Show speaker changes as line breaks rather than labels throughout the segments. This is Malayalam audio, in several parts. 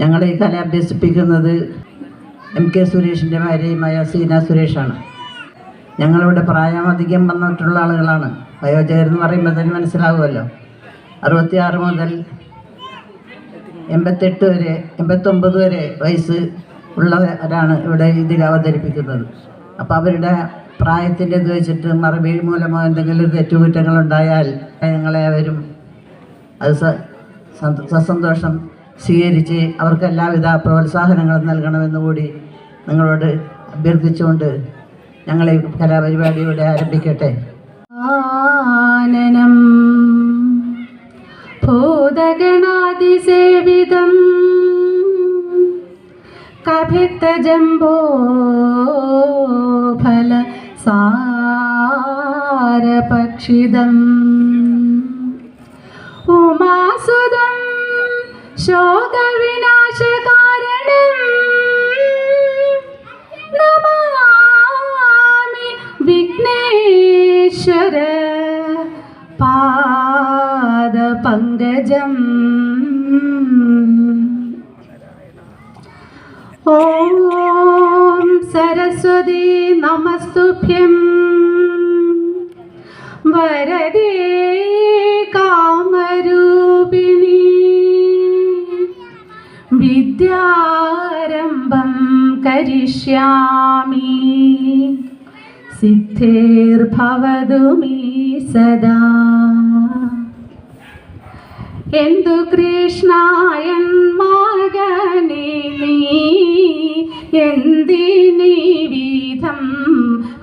ഞങ്ങളെ ഈ കല അഭ്യസിപ്പിക്കുന്നത് എം കെ സുരേഷിന്റെ ഭാര്യയുമായ സീന സുരേഷാണ്. ഞങ്ങളിവിടെ പ്രായം അധികം വന്നിട്ടുള്ള ആളുകളാണ്. വയോജകരെന്ന് പറയുമ്പോൾ തന്നെ മനസ്സിലാവുമല്ലോ. അറുപത്തിയാറ് മുതൽ എൺപത്തെട്ട് വരെ എൺപത്തൊമ്പത് വരെ വയസ്സ് ഉള്ളവരാണ് ഇവിടെ ഇതിൽ അവതരിപ്പിക്കുന്നത്. അപ്പോൾ അവരുടെ പ്രായത്തിന്റെ ഇത് വെച്ചിട്ട് മറുപടി മൂലമോ എന്തെങ്കിലും തെറ്റുകുറ്റങ്ങളുണ്ടായാൽ ഞങ്ങളെ അവരും അത് സസന്തോഷം സ്വീകരിച്ച് അവർക്ക് എല്ലാവിധ പ്രോത്സാഹനങ്ങളും നൽകണമെന്ന് കൂടി നിങ്ങളോട് അഭ്യർത്ഥിച്ചുകൊണ്ട് ഞങ്ങൾ ഈ കലാപരിപാടി ഇവിടെ ആരംഭിക്കട്ടെ.
ആനനം ഭൂതഗണാതിസേവിതം ഫല സാരപക്ഷിതം വിഘ്നേശ്വര പാദപങ്കജം ഓം സരസ്വതി നമസ്തുഭ്യം. വരദേ കാമരൂപിണി. വിദ്യാരംഭം കരിഷ്യാമി. സിദ്ധേർഭവതു മേ സദാ. എന്തു കൃഷ്ണായൻ മകനെ നീ? എന്തിനീ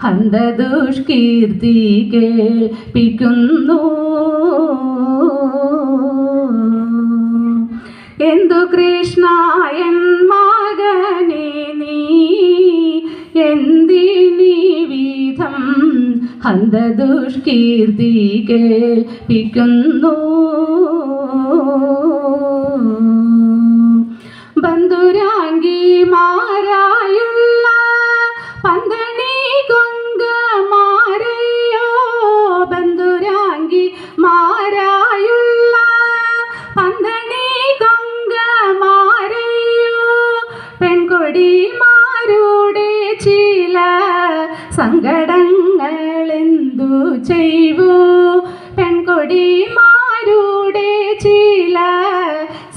ഹന്തദുഷ്കീർത്തി കേൾപ്പിക്കുന്നു എന്തു കൃഷ്ണായൻ മകനെ നീ എന്തിനീ വിധം ഹന്തദുഷ്കീർത്തി കേൾപ്പിക്കുന്നു? ബന്ധുരാങ്കിമാരായുള്ള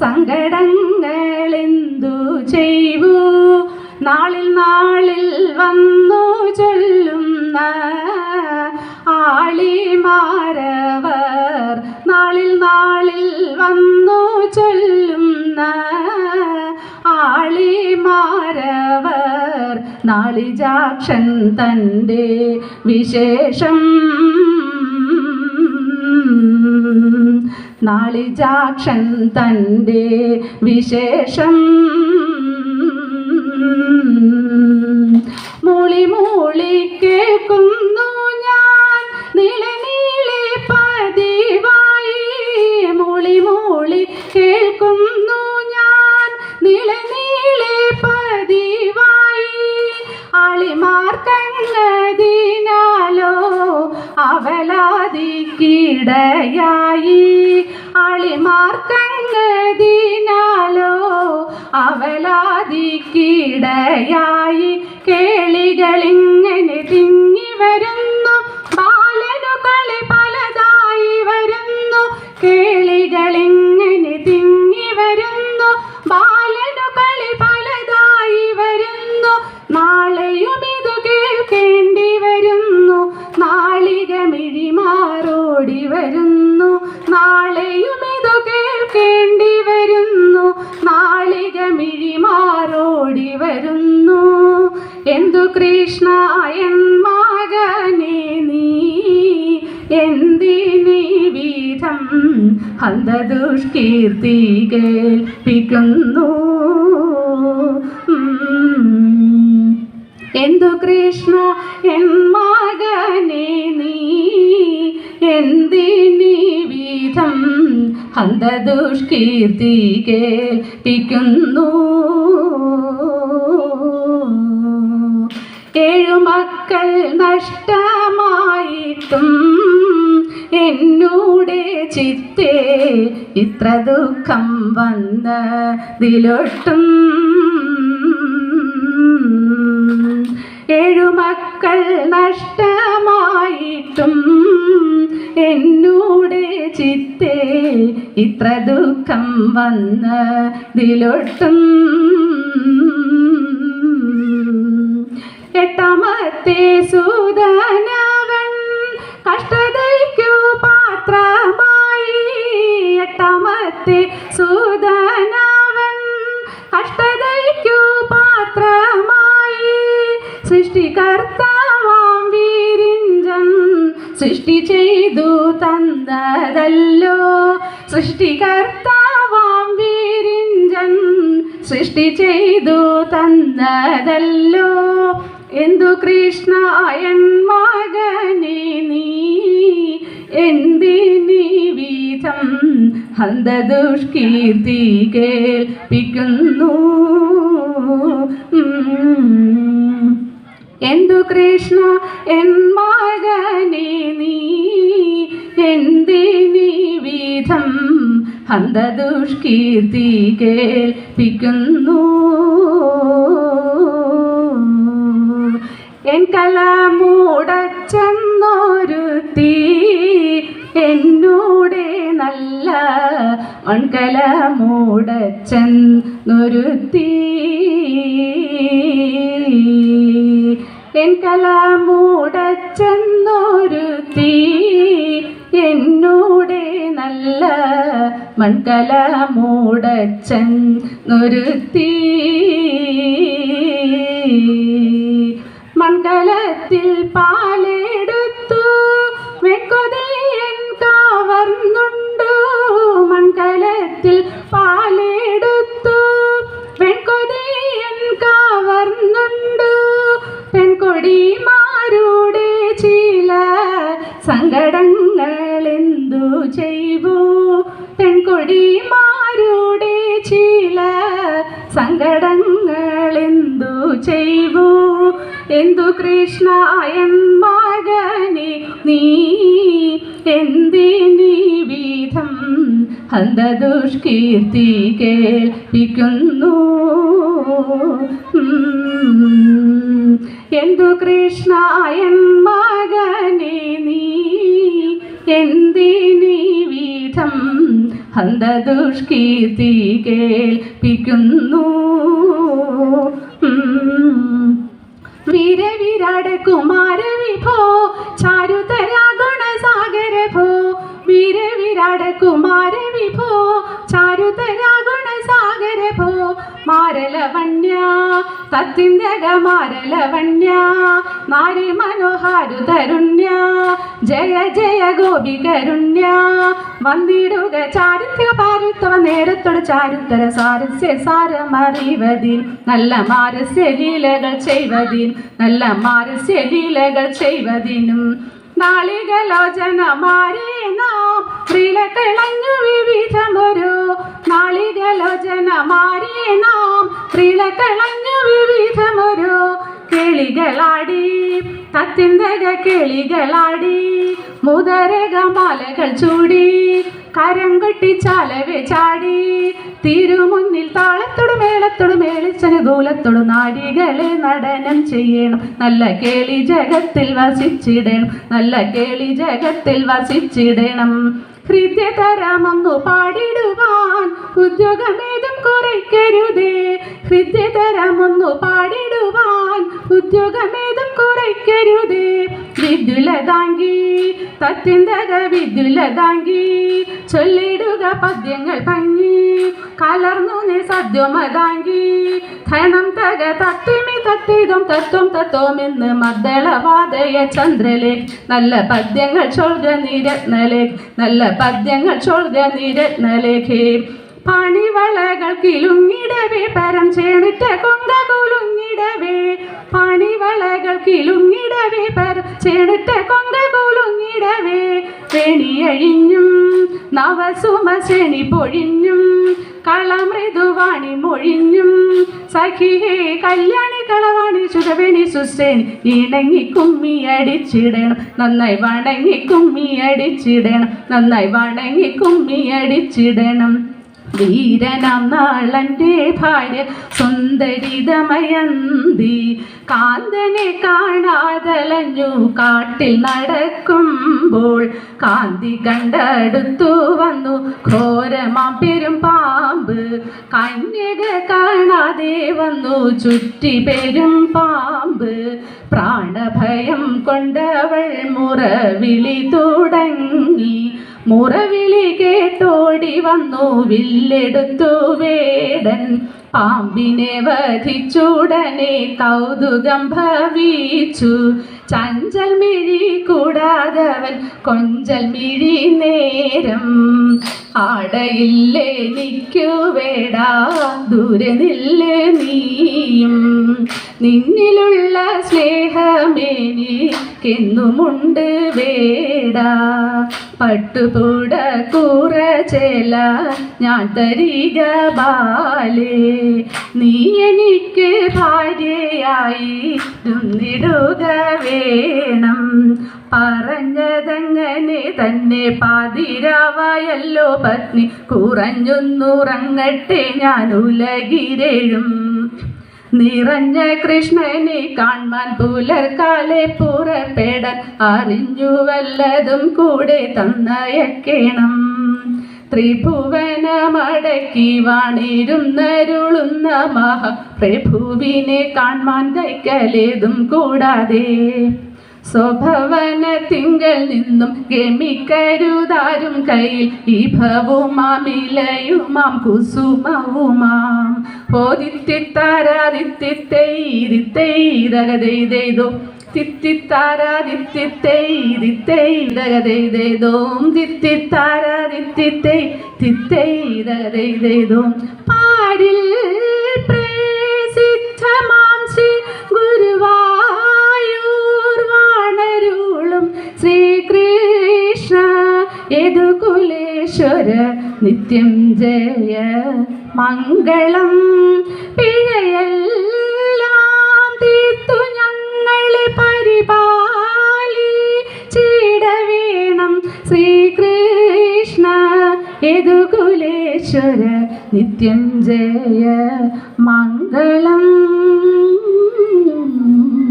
സങ്കടങ്ങൾ ചെയ്യൂ നാളിൽ നാളിൽ വന്നു ചൊല്ലുന്ന ആളിമാരവർ നാളിൽ നാളിൽ വന്നു ചൊല്ലുന്ന ആളിമാരവർ നാളിജാക്ഷൻ തന്റെ വിശേഷം നാളിജാക്ഷൻ തന്റെ വിശേഷം. മൂളി മൂളി കേൾക്കുന്നു ഞാൻ നീളെ നീളെ പതിവായി. മൂളി മൂളി കേൾക്കുന്നു ഞാൻ നീളെ നീളെ പതിവായി. ആളിമാർ അവലാ ആളിമാർ അളിമാർക്കങ്ങതിനാലോ അവലാദിക്കിടയായി കേളികളിങ്ങനെ തിങ്ങി വരുന്നു ബാലനു കളി പലതായി വരുന്നു. കേളികളിങ്ങനെ തിങ്ങി വരുന്നു ബാലനു എന്തിനീ വിധം ഹന്തദുഷ്കീർത്തി കേൾപ്പിക്കുന്നു. എന്തു കൃഷ്ണ എൻ മകനെ നീ? എന്തിനീ വിധം ഹന്തദുഷ്കീർത്തി കേൾപ്പിക്കുന്നു ഏഴു മക്കൾ നഷ്ടമായിട്ടും എന്നൂടെ ചിത്തേ ഇത്ര ദുഃഖം വന്നതിലൊട്ടും ഏഴുമക്കൾ നഷ്ടമായിട്ടും എന്നൂടെ ചിത്തേ ഇത്ര ദുഃഖം വന്നതിലൊട്ടും എട്ടാമത്തെ സൂദനവൻ കഷ്ടതയ്ക്കു എട്ടാമത്തെ സൂതനവൻ കഷ്ടതയ്ക്കു പാത്രമായി. സൃഷ്ടികർത്താവാം വീരിഞ്ചൻ സൃഷ്ടി ചെയ്തു തന്നതല്ലോ. സൃഷ്ടികർത്താവാം വീരിഞ്ചൻ സൃഷ്ടി ചെയ്തു തന്നതല്ലോ. എന്തു കൃഷ്ണ എൻ മകനെ നീ എന്തിനീ വിധം ഹന്തദുഷ്കീർത്തി കേൾപ്പിക്കുന്നു. എന്തു കൃഷ്ണ എൻ മകനെ നീ? എന്തിനീ വിധം ഹന്തദുഷ്കീർത്തി കേൾപ്പിക്കുന്നു എൻ കലമൂടച്ചെന്നൊരുത്തി എന്നോടെ നല്ല മൺകല മൂടച്ചൻ നുരുത്തി എൻ കല മൂടച്ചെന്നൊരുത്തി എന്നോടെ നല്ല മൺകല മൂടച്ചൻ നുരുത്തി മണ്ഡലത്തിൽ പാലെടുത്തു സങ്കടങ്ങൾ ചെയ്യൂ ചെയ്വു പെൺകൊടിമാരുടെ ചില സങ്കടങ്ങളെന്തു ചെയ്വു എന്തു കൃഷ്ണ എൻ മകനെ നീ എന്തിനീ വിധം ഹന്തദുഷ്കീർത്തി കേൾപ്പിക്കുന്നു. എന്തു കൃഷ്ണ എൻ മകനെ നീ എന്തിനീ വിധം ഹന്തദുഷ്കീർത്തി കേൾപ്പിക്കുന്നു വിരവിരാട കുമാര വിഭോ ചാരുതരാ ഗുണസാഗര ഭോ വീരവിരാട് കുമാര മാരലവണ്യ തത്തിന്ദക മാരലവണ്യ നാരി മനോഹാരു തരുണ്യ ജയ ജയ ഗോപികരുണ്യ വന്നിടുക ചാരിത്ര പാരുത്തവ നേരത്തോട് ചാരുത്തര സാരസ്യ സാരമറിവതിൽ നല്ല മാരസ്യ ലീലകൾ ചെയ്വതിൽ നല്ല മാരസ്യ ലീലകൾ ചെയ്വതിനും. നാളികലോചന മാറി നാം പ്രിലക്കളഞ്ഞു വിവിധമൊരു പ്രിലക്കളഞ്ഞു വിവിധമൊരു കിളികളാടി. തത്തിന്തക കിളികളാടി. മുതരക മാലകൾ ചൂടി. കരം കെട്ടി ചാലവെ ചാടി. തിരുമുന്നിൽ താളത്തോട് മേളത്തോട് മേളിച്ചന് ദൂലത്തോട് നാടികളെ നടനം ചെയ്യണം. നല്ല കേളി ജഗത്തിൽ വസിച്ചിടണം. നല്ല കേളി ജഗത്തിൽ വസിച്ചിടണം. ഹൃദ്യതരമൊന്നു പാടിടുവാൻ ഉദ്യോഗമേതും കുറയ്ക്കരുതേ. ഹൃദ്യതരമൊന്നു പാടിടുവാൻ ഉദ്യോഗമേതും കുറയ്ക്കരുതേ. വിദ്യുലതാങ്കി തത്യന്തര വിദ്യുലതാങ്കി ചൊല്ലിടുക പദ്യങ്ങൾ ഭംഗി കലർന്നു നീ സദ്യമതാങ്കി ധനം തക തത്തിമി തത്തിതം തത്വം തത്വമെന്ന് മദ്ദളവാതയ ചന്ദ്രലേഖ് നല്ല പദ്യങ്ങൾ ചൊൽക നിരത്നലേഖ് നല്ല പദ്യങ്ങൾ ചൊൽക നിരത്നലേഖേ പണിവളകൾ കിലുങ്ങിടവേ പരം ചേണിറ്റ കൊങ്ക കുലുങ്ങിടവേ പണിവളകൾ കിലുങ്ങിടവേ. പര ചെടുത്ത കൊങ്ക കുലുങ്ങിടവേ വേണിയഴിഞ്ഞും നവസുമ ശനി പൊഴിഞ്ഞും കളമൃദുവാണി മൊഴിഞ്ഞും സഖിഹേ കല്യാണി കളവാണി ചുരവേണി സുശ്രേണി ഇണങ്ങി കുമ്മി അടിച്ചിടണം. നന്നായി വണങ്ങി കുമ്മി അടിച്ചിടണം. നന്നായി വണങ്ങി കുമ്മി അടിച്ചിടണം. വീരനാം നാളന്റെ ഭാര്യ സുന്ദരിതമയന്തി കാന്തനെ കാണാതലഞ്ഞു കാട്ടിൽ നടക്കുമ്പോൾ കാന്തി കണ്ടടുത്തു വന്നു. ഘോരമാം പെരും പാമ്പ് കന്യക കാണാതെ വന്നു. ചുറ്റി പെരും പാമ്പ് പ്രാണഭയം കൊണ്ടവൾ മുറവിളി തുടങ്ങി. മുറവിളി കേട്ടോടി വന്നു വില്ലെടുത്തു വേടൻ പാമ്പിനെ വധിച്ചുടനെ കൗതുകം ഭവിച്ചു. ചഞ്ചൽ മിഴി കൂടാതവൻ കൊഞ്ചൽ മിഴി നേരം. ആടയില്ലേ നിൽക്കു വേടാ ദൂരെ നില്ല നീയും. നിന്നിലുള്ള സ്നേഹമേനിക്കെന്നുമുണ്ട് വേടാ. പട്ടുപൂട കൂറ ചേല ഞാൻ തരിക ബാലേ. നീ എനിക്ക് ഭാര്യയായി തുന്നിടുക വേണം. പറഞ്ഞതങ്ങനെ തന്നെ പാതിരാവായല്ലോ പത്നി. കുറഞ്ഞൊന്നുറങ്ങട്ടെ ഞാൻ ഉലകിരഴും നിറഞ്ഞ കൃഷ്ണനെ കാണാൻ പുലർക്കാലെ പുറപ്പെടാൻ അറിഞ്ഞു വല്ലതും കൂടെ തന്നയക്കേണം. ത്രിഭുവനമടക്കി വാണിരുന്നരുളുന്ന മഹാപ്രഭുവിനെ കാൺമാൻ കൈക്കലേതും കൂടാതെ. സ്വഭവന തിങ്കൾ നിന്നും ഗമിക്കരുതാരും കയ്യിൽ ഇഭവുമാമിലയുമാം കുസുമവുമാം. ഓദിത്തിത്താരാദിത്തിത്തൈതിത്തൈതകതെയ്തോ തിത്തിത്താരാദിത്തിത്തൈതിത്തൈതകതെയ്തോം തിത്തിത്താരാദിത്തിത്തൈ തിത്തൈതകതെയ്തോം പാരിൽ പ്രസിദ്ധമാം ഗുരുവായൂർ ശ്രീകൃഷ്ണ നിത്യം ജയ മംഗളം. പിഴയെല്ലാം ഞങ്ങളെ പരിപാലിച്ചിട വേണം ശ്രീകൃഷ്ണ. യദുകുലേശ്വര നിത്യം ജയ മംഗളം.